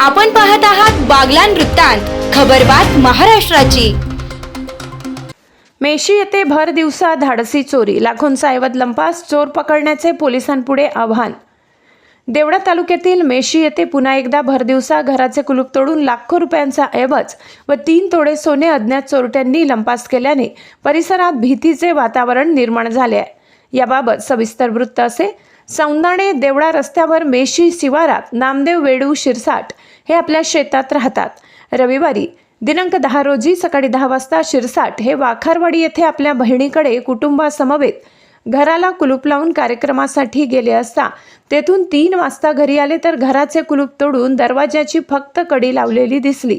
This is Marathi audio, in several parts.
आपण पाहत आहात बागलान वृत्तांत खबरबात महाराष्ट्राची. मेशी येथे भर दिवसा धाडसी चोरी लाखोंचा ऐवज लंपास चोर पकडण्याचे पोलिसांपुढे आव्हान. देवळा तालुक्यातील मेशी येथे पुन्हा एकदा भरदिवसा घराचे कुलूप तोडून लाखो रुपयांचा ऐवज व तीन तोडे सोने अज्ञात चोरट्यांनी लंपास केल्याने परिसरात भीतीचे वातावरण निर्माण झाले आहे. याबाबत सविस्तर वृत्त असे सौंदाणे देवळा रस्त्यावर मेशी शिवारात नामदेव वेडू शिरसाट हे आपल्या शेतात राहतात. रविवारी दिनांक दहा रोजी सकाळी दहा वाजता शिरसाट हे वाखारवाडी येथे आपल्या बहिणीकडे कुटुंबासमवेत घराला कुलूप लावून कार्यक्रमासाठी गेले असता तेथून तीन वाजता घरी आले तर घराचे कुलूप तोडून दरवाज्याची फक्त कडी लावलेली दिसली.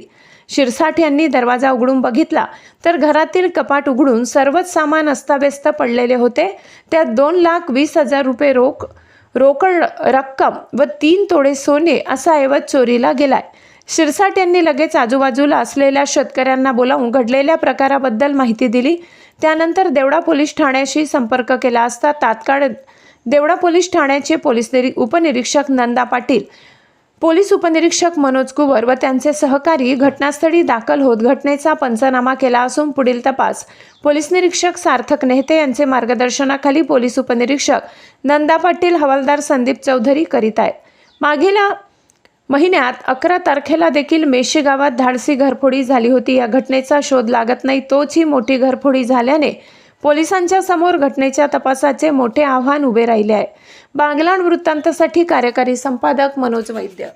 शिरसाट यांनी दरवाजा उघडून बघितला तर घरातील कपाट उघडून सर्वच सामान अस्ताव्यस्त पडलेले होते. त्यात दोन लाख वीस हजार रुपये रोख रोकड रक्कम व तीन तोडे सोने असा ऐवज चोरीला गेलाय. शिरसाट यांनी लगेच आजूबाजूला असलेल्या शेतकऱ्यांना बोलावून घडलेल्या प्रकाराबद्दल माहिती दिली. त्यानंतर देवडा पोलीस ठाण्याशी संपर्क केला असता तात्काळ देवडा पोलीस ठाण्याचे पोलीस उपनिरीक्षक नंदा पाटील पोलीस उपनिरीक्षक मनोज कुवर व त्यांचे सहकारी घटनास्थळी दाखल होत घटनेचा पंचनामा केला असून पुढील तपास. पोलीस निरीक्षक सार्थक नेहते यांचे मार्गदर्शनाखाली पोलीस उपनिरीक्षक नंदा पाटील हवालदार संदीप चौधरी करीत आहेत. मागील महिन्यात अकरा तारखेला देखील मेशी गावात धाडसी घरफोडी झाली होती. या घटनेचा शोध लागत नाही तोच ही मोठी घरफोडी झाल्याने पोलिसांच्या समोर घटनेच्या तपासाचे मोठे आव्हान उभे राहिले आहे. बांगलाण वृत्तांतासाठी कार्यकारी संपादक मनोज वैद्य